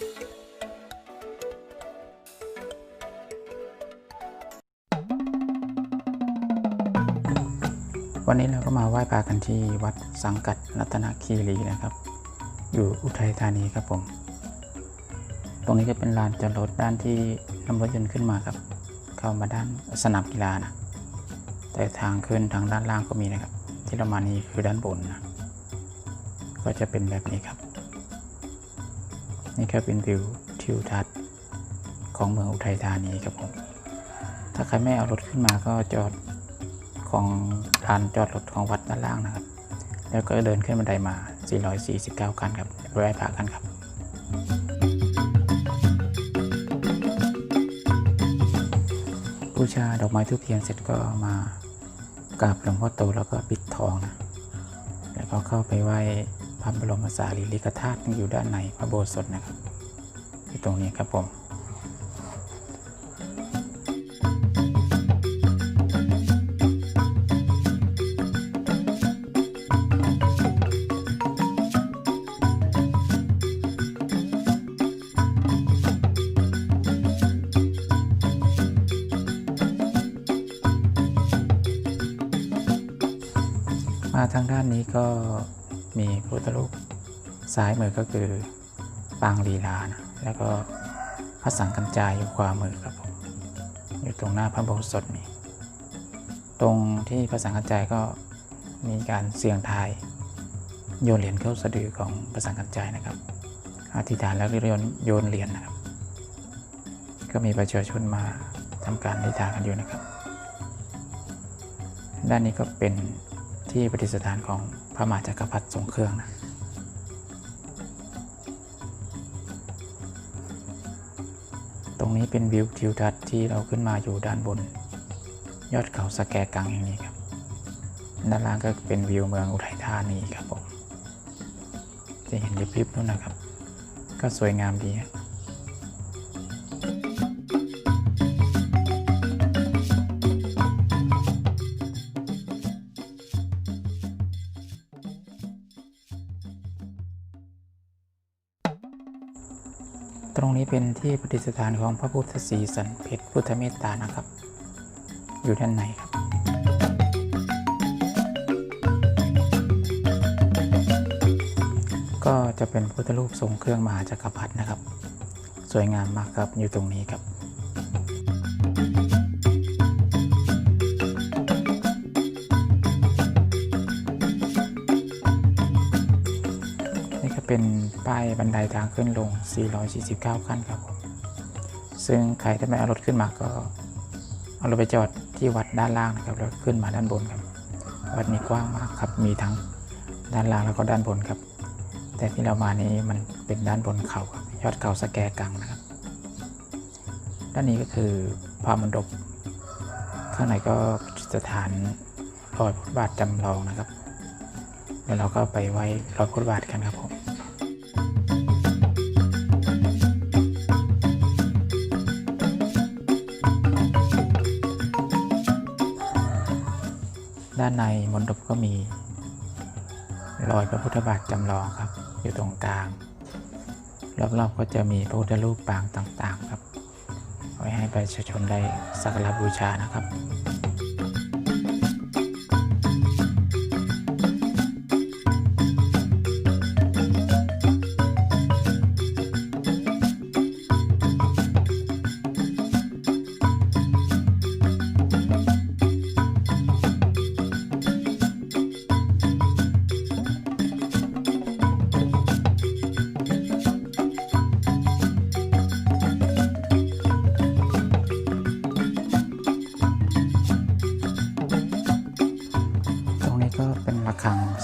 วันนี้เราก็มาไหว้พระกันที่วัดสังกัดรัตนคีรีนะครับ อยู่อุทัยธานีครับผม ตรงนี้ก็เป็นลานจอดรถด้านที่นำรถยนต์ขึ้นมาครับ เข้ามาด้านสนามกีฬานะแต่ทางขึ้นทางด้านล่างก็มีนะครับ ที่เรามานี้คือด้านบนนะก็จะเป็นแบบนี้ครับ นี่ก็เป็นวิวทิวทัศน์ของเมืองอุทัยธานีครับผมถ้าใครไม่เอารถขึ้นมาก็จอดของลานจอดรถของวัดด้านล่างนะครับ แล้วก็เดินขึ้นบันไดมา 449ขั้นครับไหว้พระกันครับ บูชาดอกไม้ทุกเทียนเสร็จก็มากราบหลวงพ่อโตแล้วก็ปิดทองนะ แล้วก็เข้าไปไหว้ พระบรมสารีริกธาตุที่อยู่ด้านในพระโบสถ์นะครับที่ตรงนี้ครับผมมาทางด้านนี้ก็ มีพระพุทธรูปซ้ายมือก็คือปางลีลานะแล้วก็พระสังกัญจายอยู่ขวามือครับผมอยู่ตรงหน้าพระโบสถนี่ตรงที่พระสังกัญจายก็มีการเสี่ยงทายโยนเหรียญเข้าสะดือของพระสังกัญจายนะครับอธิษฐานแล้วโยนโยนเหรียญนะครับ ก็มีประชาชนมาทำการอธิษฐานกันอยู่นะครับ ด้านนี้ก็เป็นที่ประดิษฐานของ ระมหาจักรพรรดิทรงเครื่องนะตรงนี้เป็นวิวทิวทัศน์ที่เราขึ้นมาอยู่ด้านบน ยอดเขาสแกกังอย่างนี้ครับ ด้านล่างก็เป็นวิวเมืองอุทัยธานีครับผม จะเห็นริบๆนู่นนะครับ ก็สวยงามดีครับ ตรงนี้เป็นที่ประดิษฐานของพระพุทธศรีสันเพชรพุทธเมตตานะครับ อยู่ด้านในครับ ก็จะเป็นพุทธรูปทรงเครื่องมหาจักรพรรดินะครับ สวยงามมากครับอยู่ตรงนี้ครับ ป้ายบันไดทางขึ้นลง 449 ขั้นครับผมซึ่งใครที่ไม่เอารถขึ้นมาก็เอารถไปจอดที่วัดด้านล่างนะครับแล้วขึ้นมาด้านบนครับ วัดนี้กว้างมากครับมีทั้งด้านล่างแล้วก็ด้านบนครับ แต่ที่เรามานี้มันเป็นด้านบนเขาครับยอดเขาสแกกังนะครับ ด้านนี้ก็คือพระมณฑปข้างในก็สถานรอยพุทธบาทจำลองนะครับเดี๋ยวเราก็ไปไว้รอยพุทธบาทกันครับผม ด้านในมณฑปก็มีรอยพระพุทธบาทจำลองครับ อยู่ตรงกลาง รอบๆก็จะมีพระพุทธรูปปางต่างๆครับ ไว้ให้ประชาชนได้สักการะบูชานะครับ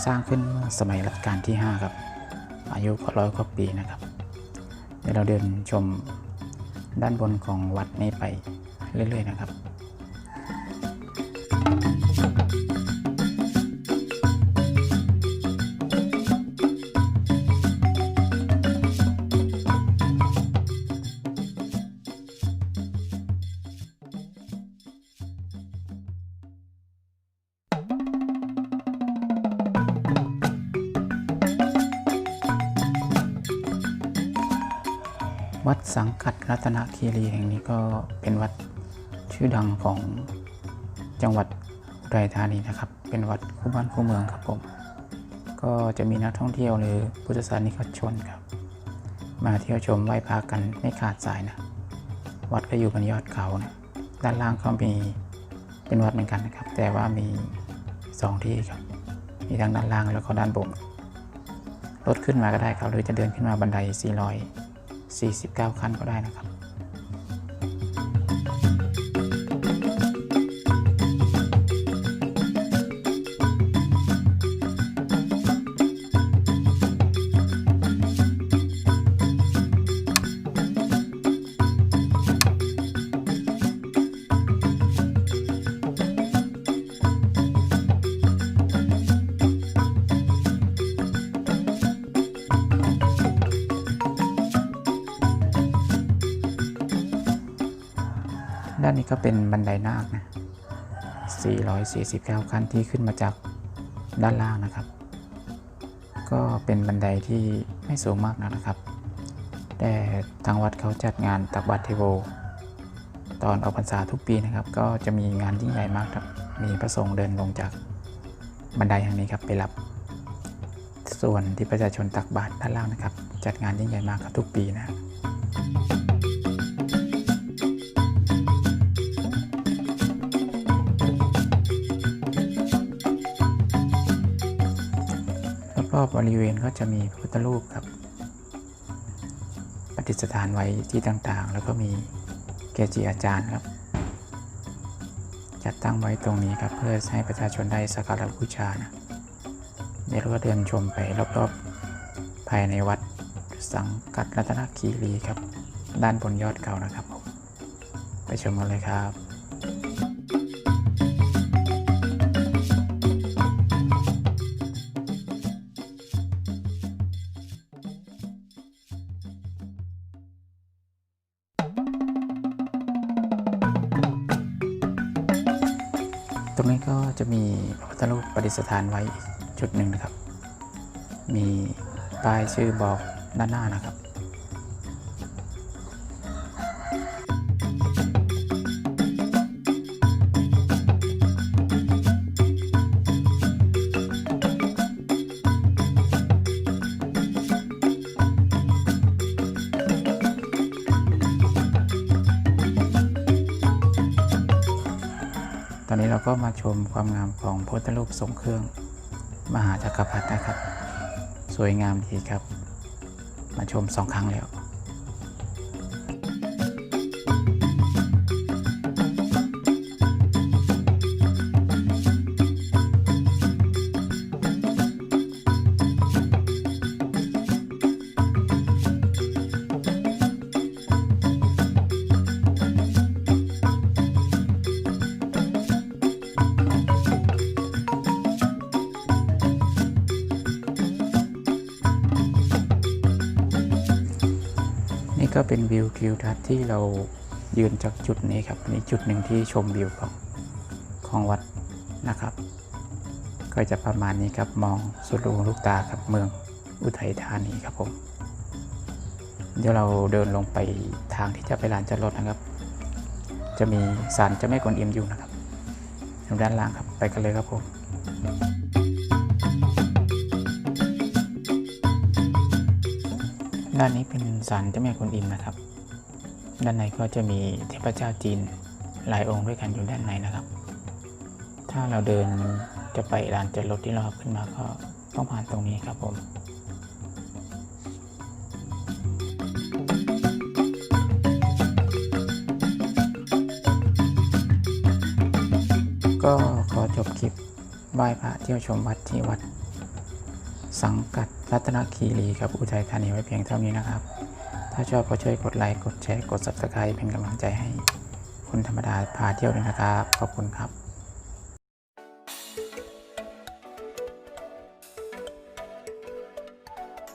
สร้างขึ้นเมื่อสมัยรัชกาลที่ 5 ครับ อายุร้อยกว่าปีนะครับ เดี๋ยวเราเดินชมด้านบนของวัดนี้ไปเรื่อยๆนะครับ วัดสังกัดรัตนคีรีแห่งนี้ก็เป็นวัดชื่อดังของจังหวัดอุทัยธานีนะครับ เป็นวัดคู่บ้านคู่เมืองครับผม ก็จะมีนักท่องเที่ยวหรือพุทธศาสนิกชนครับ มาเที่ยวชมไหว้พระกันไม่ขาดสายนะ วัดก็อยู่บนยอดเขานะ ด้านล่างก็มีเป็นวัดเหมือนกันนะครับ แต่ว่ามีสองที่ครับ มีทั้งด้านล่างแล้วก็ด้านบน รถขึ้นมาก็ได้ครับ หรือจะเดินขึ้นมาบันได 49 ขั้นก็ได้นะครับ ด้านนี้ก็เป็นบันไดนาคนะ 449 ขั้นที่ขึ้นมาจากด้านล่างนะครับ ก็เป็นบันไดที่ไม่สูงมากนะครับ แต่ทางวัดเขาจัดงานตักบาตรเทโว ตอนออกพรรษาทุกปีนะครับ ก็จะมีงานยิ่งใหญ่มากครับ มีพระสงฆ์เดินลงจากบันไดแห่งนี้ครับไปรับ ส่วนที่ประชาชนตักบาตรด้านล่างนะครับ จัดงานยิ่งใหญ่มากครับทุกปีนะครับ รอบบริเวณก็จะมีพระพุทธรูปครับปฏิสถานไว้ที่ต่างๆ แล้วก็มีเกจิอาจารย์ครับ จัดตั้งไว้ตรงนี้ครับ เพื่อให้ประชาชนได้สักการะบูชานะเดี๋ยวเราก็เดินชมไปรอบๆ ภายในวัดสังกัดรัตนคีรีครับ ด้านบนยอดเขานะครับผมไปชมกันเลยครับ รงนี้ก็จะมีพระพุทธรูปประดิษฐานไว้จุดหนึ่งนะครับ มีป้ายชื่อบอกด้านหน้านะครับ ก็มาชมความงามของพระพุทธรูปทรงเครื่อง มหาจักรพรรดินะครับ สวยงามดีครับ มาชมสองครั้งแล้ว นี่ก็เป็นวิวทิวทัศน์ที่เรายืนจากจุดนี้ครับนี่จุดหนึ่งที่ชมวิวของของวัดนะครับ ก็จะประมาณนี้ครับมองสุดลูกลูกตาครับเมืองอุทัยธานีครับผมเดี๋ยวเราเดินลงไปทางที่จะไปลานจอดรถนะครับ จะมีศาลเจะไม่กวนอิมอยู่นะครับอยู่ด้านล่างครับไปกันเลยครับผม ด้านนี้เป็นศาลเจ้าแม่กวนอิมนะครับ ด้านในก็จะมีเทพเจ้าจีนหลายองค์ด้วยกันอยู่ด้านในนะครับ ถ้าเราเดินจะไปลานจอดรถที่เราขึ้นมาก็ต้องผ่านตรงนี้ครับผมก็ขอจบคลิปไหว้พระเที่ยวชมวัดที่วัด สังกัดรัตนคีรีครับอุทัยธานีไว้เพียงเท่านี้นะครับ ถ้าชอบก็ช่วยกดไลค์กดแชร์กด subscribe เป็นกำลังใจให้คนธรรมดาพาเที่ยวด้วยนะครับ ขอบคุณครับ